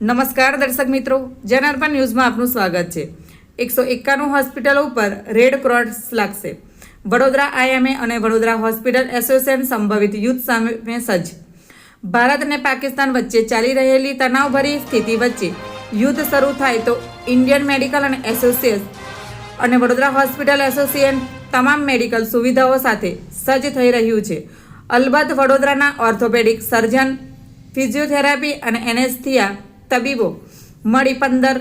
નમસ્કાર દર્શક મિત્રો જનાર્પણ ન્યૂઝમાં આપનું સ્વાગત છે. એકસો એકાણું હોસ્પિટલો ઉપર રેડ ક્રોસ લાગશે. વડોદરા આઈએમએ અને વડોદરા હોસ્પિટલ એસોસિએશન સંભવિત યુદ્ધ સામે સજ્જ. ભારત અને પાકિસ્તાન વચ્ચે ચાલી રહેલી તણાવભરી સ્થિતિ વચ્ચે યુદ્ધ શરૂ થાય તો ઇન્ડિયન મેડિકલ અને એસોસિએશન અને વડોદરા હોસ્પિટલ એસોસિએશન તમામ મેડિકલ સુવિધાઓ સાથે સજ્જ થઈ રહ્યું છે. અલબત્ત વડોદરાના ઓર્થોપેડિક સર્જન, ફિઝિયોથેરાપી અને એનેસ્થિયા તબીબો. મળી પંદર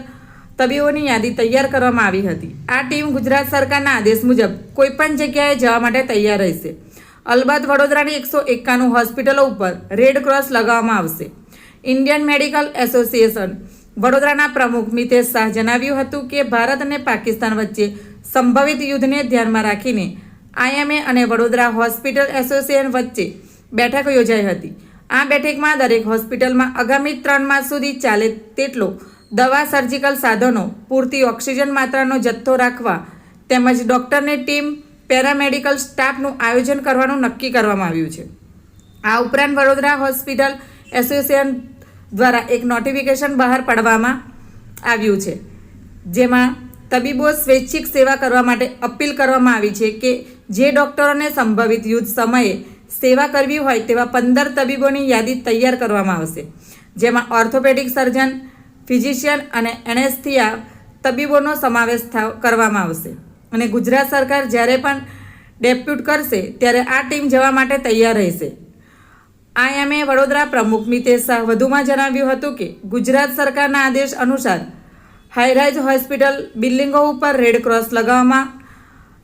તબીબોની યાદી તૈયાર કરવામાં આવી હતી. આ ટીમ ગુજરાત સરકારના આદેશ મુજબ કોઈપણ જગ્યાએ જવા માટે તૈયાર રહેશે. અલબત્ત વડોદરાની એકસો એકાણું હોસ્પિટલો ઉપર રેડ ક્રોસ લગાવવામાં આવશે. ઇન્ડિયન મેડિકલ એસોસિએશન વડોદરાના પ્રમુખ મિતેશ શાહ જણાવ્યું હતું કે, ભારત અને પાકિસ્તાન વચ્ચે સંભવિત યુદ્ધને ધ્યાનમાં રાખીને આઈએમએ અને વડોદરા હોસ્પિટલ એસોસિએશન વચ્ચે બેઠક યોજાઈ હતી. આ બેઠકમાં દરેક હોસ્પિટલમાં આગામી ત્રણ માસ સુધી ચાલે તેટલો દવા સર્જિકલ સાધનો, પૂરતી ઓક્સિજન માત્રાનો જથ્થો રાખવા તેમજ ડૉક્ટરની ટીમ, પેરામેડિકલ સ્ટાફનું આયોજન કરવાનું નક્કી કરવામાં આવ્યું છે. આ ઉપરાંત વડોદરા હોસ્પિટલ એસોસિએશન દ્વારા એક નોટિફિકેશન બહાર પાડવામાં આવ્યું છે, જેમાં તબીબો સ્વૈચ્છિક સેવા કરવા માટે અપીલ કરવામાં આવી છે કે જે ડૉક્ટરોને સંભવિત યુદ્ધ સમયે સેવા કરવી હોય તેવા પંદર તબીબોની યાદી તૈયાર કરવામાં આવશે. જેમાં ઓર્થોપેડિક સર્જન, ફિઝિશિયન અને એનેસ્થિયા તબીબોનો સમાવેશ થા- કરવામાં આવશે. અને ગુજરાત સરકાર જ્યારે પણ ડેપ્યુટ કરશે, ત્યારે આ ટીમ જવા માટે તૈયાર રહેશે. આઈએમએ વડોદરા પ્રમુખ મિતેશ શાહ વધુમાં જણાવ્યું હતું કે, ગુજરાત સરકારના આદેશ અનુસાર હાઈરાઇઝ હોસ્પિટલ, બિલ્ડિંગો ઉપર રેડ ક્રોસ લગાવવામાં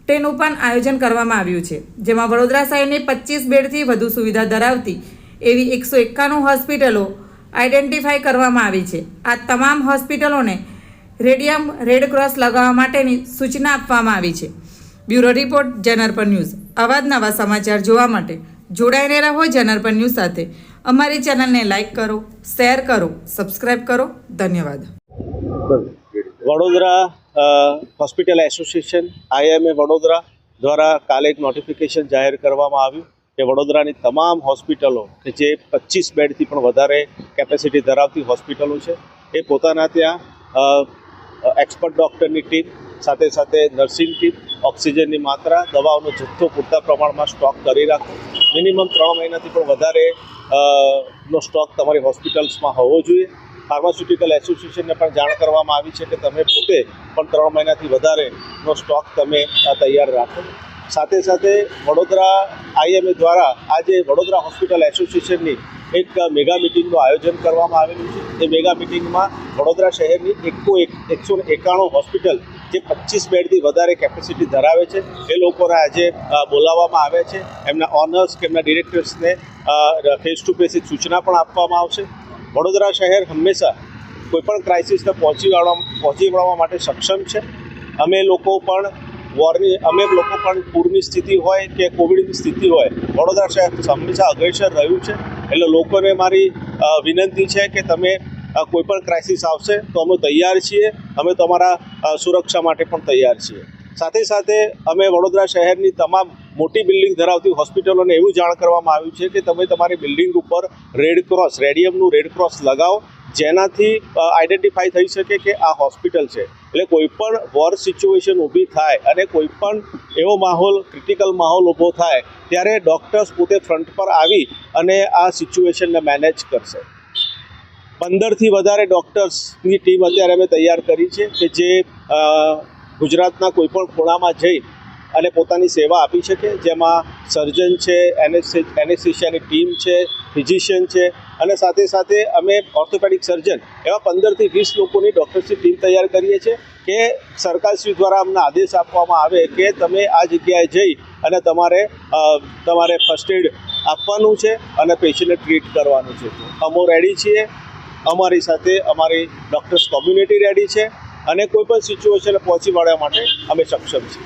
તેનું પણ આયોજન કરવામાં આવ્યું છે, જેમાં વડોદરા શહેરની પચીસ બેડથી વધુ સુવિધા ધરાવતી એવી એકસો એકાણું હોસ્પિટલો આઈડેન્ટિફાઈ કરવામાં આવી છે. આ તમામ હોસ્પિટલોને રેડિયમ રેડ ક્રોસ લગાવવા માટેની સૂચના આપવામાં આવી છે. બ્યુરો રિપોર્ટ જનરપર ન્યૂઝ. આવા જ નવા સમાચાર જોવા માટે જોડાઈને રહો જનરપર ન્યૂઝ સાથે. અમારી ચેનલને લાઇક કરો, શેર કરો સબસ્ક્રાઈબ કરો. ધન્યવાદ. Vadodara hospital association IMA Vadodara દ્વારા કાલે એક નોટિફિકેશન જાહેર કરવામાં આવ્યું કે વડોદરાની તમામ હોસ્પિટલો, કે જે પચીસ બેડથી પણ વધારે કેપેસિટી ધરાવતી હોસ્પિટલો છે, એ પોતાના ત્યાં એક્સપર્ટ ડૉક્ટરની ટીમ, સાથે સાથે નર્સિંગ ટીમ ઓક્સિજનની માત્રા, દવાઓનો જથ્થો પૂરતા પ્રમાણમાં સ્ટોક કરી રાખો. મિનિમમ ત્રણ મહિનાથી પણ વધારે નો સ્ટોક તમારી હોસ્પિટલ્સમાં હોવો જોઈએ. ફાર્માસ્યુટિકલ એસોસિએશનને પણ જાણ કરવામાં આવી છે કે તમે પોતે પણ ત્રણ મહિનાથી વધારેનો સ્ટોક તમે તૈયાર રાખો. સાથે સાથે વડોદરા આઈએમએ દ્વારા આજે વડોદરા હોસ્પિટલ એસોસિએશનની એક મેગા મિટિંગનું આયોજન કરવામાં આવેલું છે. એ મેગા મિટિંગમાં વડોદરા શહેરની એકો એક, એકસો એકાણું હોસ્પિટલ જે પચીસ બેડથી વધારે કેપેસિટી ધરાવે છે. એ લોકોને આજે બોલાવવામાં આવે છે. એમના ઓનર્સ કે એમના ડિરેક્ટર્સને ફેસ ટુ ફેસ સૂચના પણ આપવામાં આવશે. વડોદરા શહેર હંમેશા કોઈપણ ક્રાઇસિસને પહોંચી વળવા પહોંચી વળવા માટે સક્ષમ છે. અમે લોકો પણ વોરની અમે લોકો પણ પૂરની સ્થિતિ હોય કે કોવિડની સ્થિતિ હોય, વડોદરા શહેર હંમેશા અગ્રેસર રહ્યું છે. એટલે લોકોને મારી વિનંતી છે કે તમે કોઈપણ કોઈ પણ ક્રાઇસિસ આવશે તો અમે તૈયાર છીએ. અમે તમારા સુરક્ષા માટે પણ તૈયાર છીએ. સાથે સાથે અમે વડોદરા શહેરની તમામ મોટી બિલ્ડિંગ ધરાવતી હોસ્પિટલોને એવું જાણ કરવામાં આવ્યું છે કે તમે તમારી બિલ્ડિંગ ઉપર રેડ ક્રોસ રેડિયમનું રેડ ક્રોસ લગાવો, જેનાથી આઈડેન્ટિફાઈ થઈ શકે કે આ હોસ્પિટલ છે. એટલે કોઈપણ વોર સિચ્યુએશન ઊભી થાય અને કોઈપણ એવો માહોલ ક્રિટિકલ માહોલ ઊભો થાય, ત્યારે ડૉક્ટર્સ પોતે ફ્રન્ટ પર આવી અને આ સિચ્યુએશનને મેનેજ કરશે. પંદરથી વધારે ડૉક્ટર્સની ટીમ અત્યારે અમે તૈયાર કરી છે કે જે ગુજરાતના કોઈપણ ખૂણામાં જઈ અને પોતાની સેવા આપી શકે જેમાં સર્જન છે એનેસ્થિશિયાની ટીમ છે, ફિઝિશિયન છે, અને સાથે સાથે અમે ઓર્થોપેડિક સર્જન એવા પંદરથી વીસ લોકોની ડૉક્ટર્સની ટીમ તૈયાર કરીએ છીએ કે સરકારશ્રી દ્વારા અમને આદેશ આપવામાં આવે કે તમે આ જગ્યાએ જઈ અને તમારે તમારે ફર્સ્ટ એડ આપવાનું છે અને પેશન્ટને ટ્રીટ કરવાનું છે. અમો રેડી છીએ. અમારી સાથે અમારી ડૉક્ટર્સ કોમ્યુનિટી રેડી છે અને કોઈપણ સિચ્યુએશને પહોંચી વળવા માટે અમે સક્ષમ છીએ.